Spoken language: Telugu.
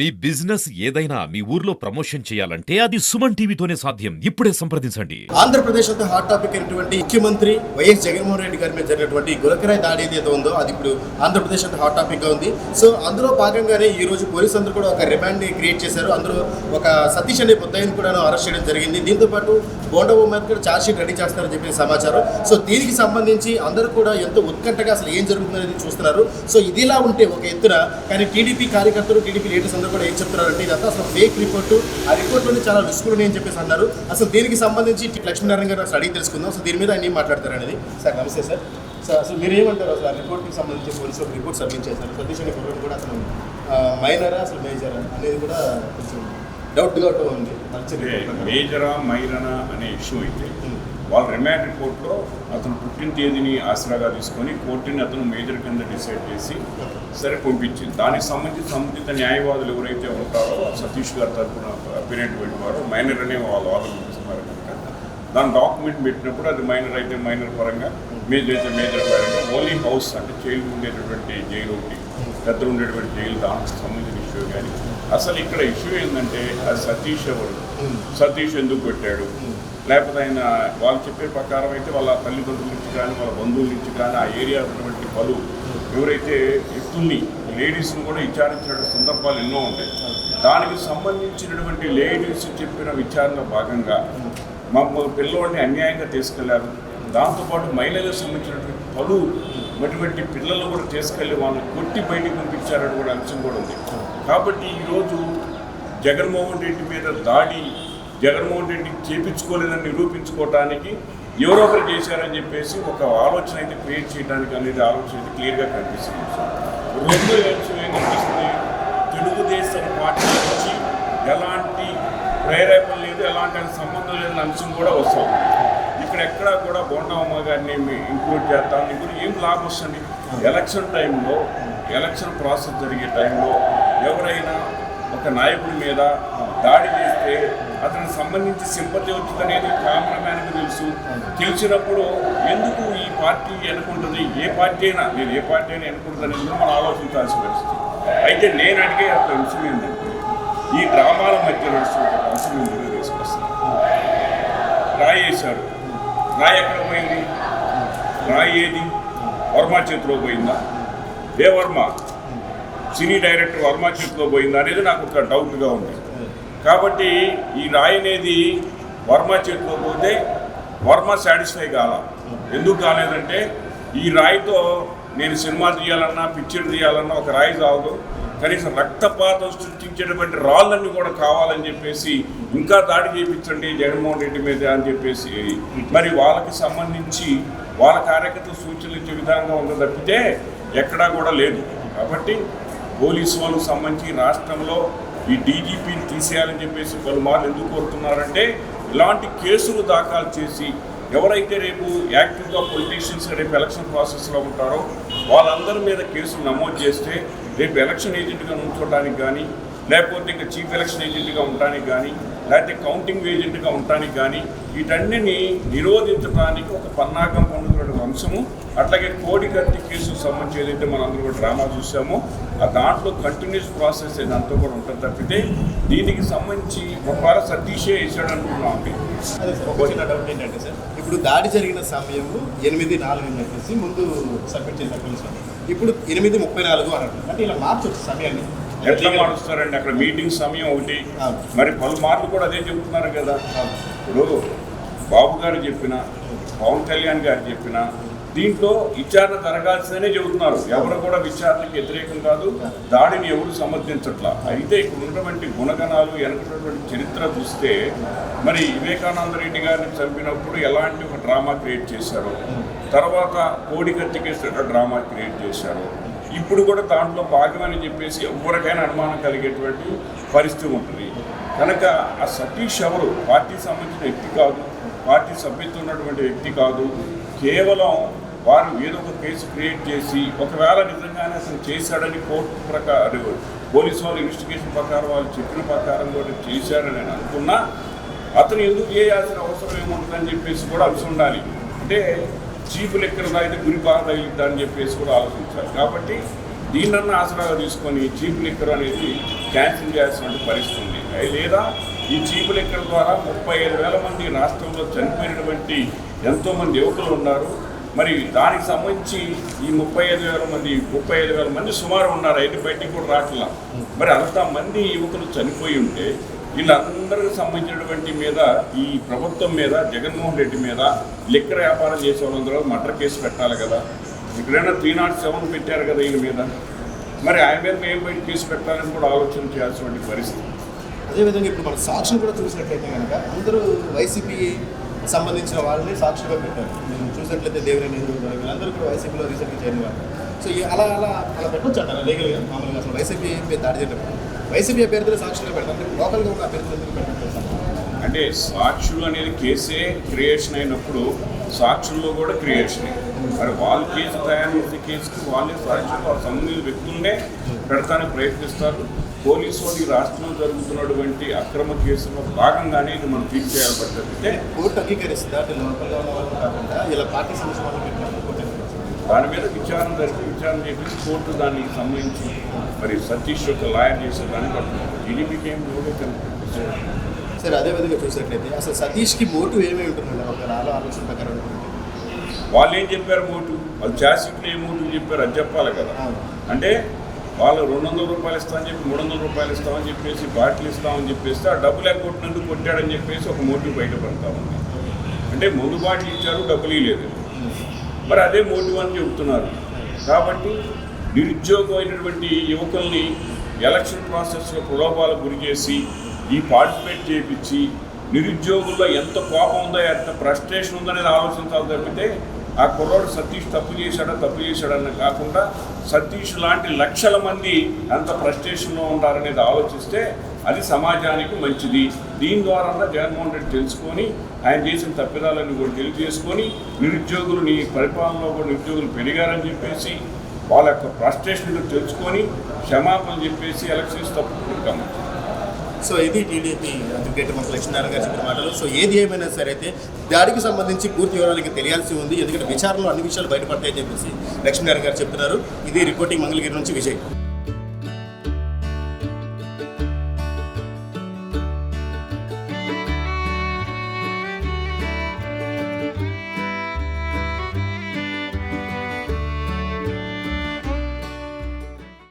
మీ బిజినెస్ ఏదైనా మీ ఊర్లో ప్రమోషన్ చేయాలంటే అది సుమన్ టీవీతోనే సాధ్యం. ఇప్పుడే సంప్రదించండి. ఆంధ్రప్రదేశ్ అంతా హాట్ టాపిక్ అయినటువంటి ముఖ్యమంత్రి వైఎస్ జగన్మోహన్ రెడ్డి గారి మీద జరిగినటువంటి గులకరాయి దాడి ఏదైతే ఉందో అది ఇప్పుడు ఆంధ్రప్రదేశ్ అంతా హాట్ టాపిక్గా ఉంది. సో అందులో భాగంగానే ఈ రోజు పోలీసు అందరూ కూడా ఒక రిమాండ్ క్రియేట్ చేశారు. అందులో ఒక సతీష్ అనే ముద్దాయిని కూడా అరెస్ట్ చేయడం జరిగింది. దీంతో పాటు బోండబో మీద కూడా ఛార్జ్ షీట్ రెడీ చేస్తారని చెప్పిన సమాచారం. సో దీనికి సంబంధించి అందరూ కూడా ఎంతో ఉత్కంఠగా అసలు ఏం జరుగుతుందనేది చూస్తున్నారు. సో ఇదిలా ఉంటే ఒక ఎత్తున కానీ టీడీపీ కార్యకర్తలు టీడీపీ లీడర్స్ అందరూ కూడా ఏం చెప్తున్నారంటే ఇదంతా అసలు ఫేక్ రిపోర్ట్ ఆ రిపోర్ట్లోనే చాలా రుసుకులు ఉన్నాయని చెప్పేసి అన్నారు. అసలు దీనికి సంబంధించి లక్ష్మీనారాయణ గారు అసలు అడిగి తెలుసుకుందాం. అసలు దీని మీద ఆయన ఏం మాట్లాడతారు అనేది? సార్ నమస్తే సార్. సార్ అసలు మీరు ఏమంటారు అసలు ఆ రిపోర్ట్కి సంబంధించి పోలీసు ఒక రిపోర్ట్ సబ్మిట్ చేశారు? సతీష్ అనే కుర్రోడు కూడా అసలు మైనరా అసలు మేజరా అనేది కూడా కొంచెం డౌట్గా ఉంది. అంటే report ప్రకారం. మేజరా మైరనా అనే ఇష్యూ అయితే. వాళ్ళ రిమాండ్ రిపోర్ట్లో అతను పుట్టిన తేదీని ఆసరాగా తీసుకొని కోర్టుని అతను మేజర్ కింద డిసైడ్ చేసి సరే పంపించింది. దానికి సంబంధించి సంబంధిత న్యాయవాదులు ఎవరైతే ఉంటారో సతీష్ గారి తరఫున అపీరెంట్ వారు మైనర్ అనే వాళ్ళ వాదన చేస్తున్నారు కనుక దాని డాక్యుమెంట్ పెట్టినప్పుడు అది మైనర్ అయితే మైనర్ పరంగా మేజర్ అయితే మేజర్ పరంగా ఓన్లీ హౌస్ అంటే చైల్డ్ ఉండేటటువంటి జైలు ఒకటి పెద్ద ఉండేటువంటి జైలు దానికి సంబంధించిన ఇష్యూ కానీ. అసలు ఇక్కడ ఇష్యూ ఏంటంటే అది సతీష్ ఎవరు? సతీష్ ఎందుకు పెట్టాడు? లేకపోతే ఆయన వాళ్ళు చెప్పే ప్రకారం అయితే వాళ్ళ తల్లిదండ్రుల నుంచి కానీ వాళ్ళ బంధువుల నుంచి కానీ ఆ ఏరియా ఉన్నటువంటి పలు ఎవరైతే వ్యక్తుల్ని లేడీస్ని కూడా విచారించిన సందర్భాలు ఎన్నో ఉంటాయి. దానికి సంబంధించినటువంటి లేడీస్ చెప్పిన విచారణ భాగంగా మా పిల్లోడిని అన్యాయంగా తీసుకెళ్ళారు. దాంతోపాటు మహిళలకు సంబంధించినటువంటి పలు అటువంటి పిల్లలు కూడా తీసుకెళ్ళి వాళ్ళని కొట్టి బయటకు పంపించారని కూడా అంశం కూడా ఉంది. కాబట్టి ఈరోజు జగన్మోహన్ రెడ్డి మీద దాడి జగన్మోహన్ రెడ్డి చేపించుకోలేదని నిరూపించుకోవటానికి ఎవరో ఒకరు చేశారని చెప్పేసి ఒక ఆలోచన అయితే క్రియేట్ చేయడానికి అనేది ఆలోచన అయితే క్లియర్గా కనిపిస్తుంది రెండో అంశం ఏం కనిపిస్తుంది తెలుగుదేశం పార్టీ నుంచి ఎలాంటి ప్రేరేపణ లేదు ఎలాంటి సంబంధం లేని అంశం కూడా వస్తాం ఇక్కడ ఎక్కడా కూడా బోండమ్మ గారిని ఇంక్లూడ్ చేస్తాం. ఇప్పుడు ఏం లాభం వస్తుంది? ఎలక్షన్ టైంలో ఎలక్షన్ ప్రాసెస్ జరిగే టైంలో ఎవరైనా ఒక నాయకుడి మీద దాడి చేస్తే అతనికి సంబంధించి సింపతి వచ్చిందనేది కామన్ మ్యాన్కి తెలుసు. తెలిసినప్పుడు ఎందుకు ఈ పార్టీ ఎన్నుకుంటుంది? ఏ పార్టీ అయినా నేను ఏ పార్టీ అయినా ఎన్నుకుంటుంది అనేది మనం ఆలోచించాల్సిన పరిస్థితి. అయితే నేను అడిగే ఒక అంశం ఏంటంటే ఈ డ్రామాల మధ్య నడుస్తున్న అంశం నేను తీసుకొస్తాను రాయి వేశారు రాయి ఎక్కడ పోయింది? రాయి ఏది? వర్మ చేతిలో పోయిందా? ఏ వర్మ? సినీ డైరెక్టర్ వర్మ చేతిలో పోయిందా అనేది నాకు ఒక డౌట్గా ఉంది. కాబట్టి ఈ రాయి అనేది వర్మ చేతిలో వర్మ సాటిస్ఫై కాల. ఎందుకు కాలేదంటే ఈ రాయితో నేను సినిమా తీయాలన్నా పిక్చర్ తీయాలన్నా ఒక రాయి చాలదు. కనీసం రక్తపాతం సృష్టించేటువంటి రాళ్ళన్నీ కూడా కావాలని చెప్పేసి ఇంకా దాడి చేయించండి జగన్మోహన్ రెడ్డి మీద అని చెప్పేసి. మరి వాళ్ళకి సంబంధించి వాళ్ళ కార్యకర్త సూచనలు ఇచ్చే విధంగా ఉంది తప్పితే ఎక్కడా కూడా లేదు. కాబట్టి పోలీసు వాళ్ళకు సంబంధించి రాష్ట్రంలో ఈ డీజీపీని తీసేయాలని చెప్పేసి పలుమార్లు ఎందుకు కోరుతున్నారంటే ఇలాంటి కేసులు దాఖలు చేసి ఎవరైతే రేపు యాక్టివ్గా పొలిటీషియన్స్ రేపు ఎలక్షన్ ప్రాసెస్లో ఉంటారో వాళ్ళందరి మీద కేసులు నమోదు చేస్తే రేపు ఎలక్షన్ ఏజెంట్గా ఉంచుకోవడానికి కానీ లేకపోతే ఇంకా చీఫ్ ఎలక్షన్ ఏజెంట్గా ఉండడానికి కానీ లేకపోతే కౌంటింగ్ ఏజెంట్గా ఉండడానికి కానీ వీటన్నిటిని నిరోధించడానికి ఒక పన్నాగం అంశము అట్లాగే కోడికత్తి కేసు సంబంధించి ఏదైతే మనం అందరూ కూడా డ్రామా చూసామో ఆ దాంట్లో కంటిన్యూస్ ప్రాసెస్ ఏదంతా కూడా ఉంటుంది తప్పితే దీనికి సంబంధించి ఒకవేళ సతీషే వేసాడు అనుకున్నాం చిన్న డౌట్ ఏంటంటే సార్ ఇప్పుడు దాడి జరిగిన సమయం ఎనిమిది నాలుగు అని చెప్పేసి ముందు సబ్మిట్ పోలీసులు ఇప్పుడు ఎనిమిది ముప్పై నాలుగు అని అంటే ఇలా మార్చొచ్చు సమయాన్ని. ఎట్లా మారుస్తారండి? అక్కడ మీటింగ్ సమయం ఒకటి. మరి పలుమార్లు కూడా అదే చెప్తున్నారు కదా. ఇప్పుడు బాబు గారు చెప్పిన పవన్ కళ్యాణ్ గారు చెప్పిన దీంట్లో విచారణ జరగాల్సిందనే చెబుతున్నారు. ఎవరు కూడా విచారణకి వ్యతిరేకం కాదు. దాడిని ఎవరు సమర్థించట్లా? అయితే ఇక్కడ ఉన్నటువంటి గుణగణాలు వెనకటువంటి చరిత్ర చూస్తే మరి వివేకానంద రెడ్డి గారిని చంపినప్పుడు ఎలాంటి ఒక డ్రామా క్రియేట్ చేశారు? తర్వాత కోడికత్తి కేసు డ్రామా క్రియేట్ చేశారు? ఇప్పుడు కూడా దాంట్లో భాగమని చెప్పేసి ఎవరికైనా అనుమానం కలిగేటువంటి పరిస్థితి ఉంటుంది. కనుక ఆ సతీష్ ఎవరు? పార్టీ సంబంధించిన వ్యక్తి కాదు. పార్టీ సభ్యత్వం ఉన్నటువంటి వ్యక్తి కాదు. కేవలం వారు ఏదో ఒక కేసు క్రియేట్ చేసి ఒకవేళ నిజంగానే అసలు చేశాడని కోర్టు ప్రకారం పోలీసు వాళ్ళు ఇన్వెస్టిగేషన్ ప్రకారం వాళ్ళు చెప్పిన ప్రకారం కూడా చేశారని నేను అనుకున్నా. అతను ఎందుకు చేయాల్సిన అవసరం ఏముంటుందని చెప్పేసి కూడా అంశం ఉండాలి. అంటే చీపు లెక్కన తాగితే గురి బాగా తగిలిద్దా చెప్పేసి కూడా ఆలోచించాలి. కాబట్టి దీన్నన్న ఆసరాగా తీసుకొని చీపు లెక్కర్ అనేది క్యాన్సిల్ చేయాల్సినటువంటి పరిస్థితి ఉంది. లేదా ఈ చీపు లిక్కర్ ద్వారా ముప్పై ఐదు వేల మంది రాష్ట్రంలో చనిపోయినటువంటి ఎంతోమంది యువకులు ఉన్నారు. మరి దానికి సంబంధించి ఈ ముప్పై ఐదు వేల మంది ముప్పై ఐదు వేల మంది సుమారు ఉన్నారు. అయితే బయటికి కూడా రావట్లా మరి అంత మంది యువకులు చనిపోయి ఉంటే వీళ్ళందరికి సంబంధించినటువంటి మీద ఈ ప్రభుత్వం మీద జగన్మోహన్ రెడ్డి మీద లిక్కర్ వ్యాపారం చేసే వాళ్ళందరూ మర్డర్ కేసు పెట్టాలి కదా. ఇక్కడైనా త్రీ నాట్ సెవెన్ పెట్టారు కదా వీళ్ళ మీద. మరి ఆయన మీద మేము బయట కేసు పెట్టాలని కూడా ఆలోచన చేయాల్సినటువంటి పరిస్థితి. అదేవిధంగా ఇప్పుడు మన సాక్షులు కూడా చూసినట్లయితే కనుక అందరూ వైసీపీ సంబంధించిన వాళ్ళని సాక్షిగా పెట్టారు. నేను చూసినట్లయితే దేవినేని వీళ్ళందరూ కూడా వైసీపీలో రీసెంట్గా చేరిన వాళ్ళు. సో అలా అలా అలా పెట్టొచ్చు అంటారు? లీగల్గా మామూలుగా అసలు వైసీపీ మీద దాడి చేసినప్పుడు వైసీపీ అభ్యర్థులు సాక్షులుగా పెట్టారు లోకల్గా ఉన్న అభ్యర్థులు ఎందుకు అంటే సాక్షులు అనేది కేసే క్రియేషన్ అయినప్పుడు సాక్షుల్లో కూడా క్రియేషన్. మరి వాళ్ళు కేసు తయారు చేసే కేసుకి వాళ్ళే సాక్షులు వాళ్ళ సంబంధించిన వ్యక్తులనే పెడతానికి ప్రయత్నిస్తారు. పోలీసు ఈ రాష్ట్రంలో జరుగుతున్నటువంటి అక్రమ కేసులో భాగంగానే ఇది మనం ట్రీట్ చేయాలి కోర్టు అంగీకరిస్తుందా కాకుండా ఇలా పార్టీ? దాని మీద విచారణ జరిపి విచారణ చేపించి కోర్టు దానికి సంబంధించి మరి సతీష్ యొక్క లాయర్ చేసే దాన్ని టీడీపీకి ఏం కనిపిస్తుంది సరే అదేవిధంగా చూసినట్లయితే అసలు సతీష్కి మోటు ఏమై ఉంటుందండి ఒక ఆలోచన ప్రకారం. వాళ్ళు ఏం చెప్పారు మోటు వాళ్ళు చాసిట్లు ఏ మోటు చెప్పారు అది చెప్పాలి కదా. అంటే వాళ్ళు రెండు వందల రూపాయలు ఇస్తామని చెప్పి మూడు వందల రూపాయలు ఇస్తామని చెప్పేసి బాటిల్ ఇస్తామని చెప్పేసి ఆ డబ్బులు ఎగ్గొట్టినందుకు కొట్టాడని చెప్పేసి ఒక మోటివ్ బయటపడతా ఉంది. అంటే ముందు బాటిల్ ఇచ్చారు డబ్బులు ఇవ్వలేదు మరి అదే మోటివ్ అని చెబుతున్నారు. కాబట్టి నిరుద్యోగమైనటువంటి యువకుల్ని ఎలక్షన్ ప్రాసెస్లో ప్రలోభాలకు గురి చేసి ఈ పార్టిసిపేట్ చేయించి నిరుద్యోగుల్లో ఎంత కోపం ఉందో ఎంత ఫ్రస్ట్రేషన్ ఉందనేది ఆలోచించాలి తప్పితే ఆ కుర్రోడు సతీష్ తప్పు చేశాడా తప్పు చేశాడని కాకుండా సతీష్ లాంటి లక్షల మంది అంత ఫ్రస్ట్రేషన్లో ఉంటారనేది ఆలోచిస్తే అది సమాజానికి మంచిది. దీని ద్వారా జగన్మోహన్ రెడ్డి తెలుసుకొని ఆయన చేసిన తప్పిదాలని కూడా తెలియజేసుకొని నిరుద్యోగులు నీ పరిపాలనలో కూడా నిరుద్యోగులు పెరిగారని చెప్పేసి వాళ్ళ యొక్క ఫ్రస్ట్రేషన్ తెలుసుకొని క్షమాపణ చెప్పేసి ఎలక్షన్స్ తప్పుకుంటాం సో ఇది టీడీపీ అడ్వకేట్ మన లక్ష్మీనారాయణ గారు చెప్పిన మాటలు. సో ఏది ఏమైనా సరే అయితే దాడికి సంబంధించి పూర్తి వివరాలకి తెలియాల్సి ఉంది. ఎందుకంటే విచారణలో అన్ని విషయాలు బయటపడతాయని చెప్పేసి లక్ష్మీనారాయణ గారు చెప్తున్నారు. ఇది రిపోర్టింగ్ మంగళగిరి నుంచి విజయ్.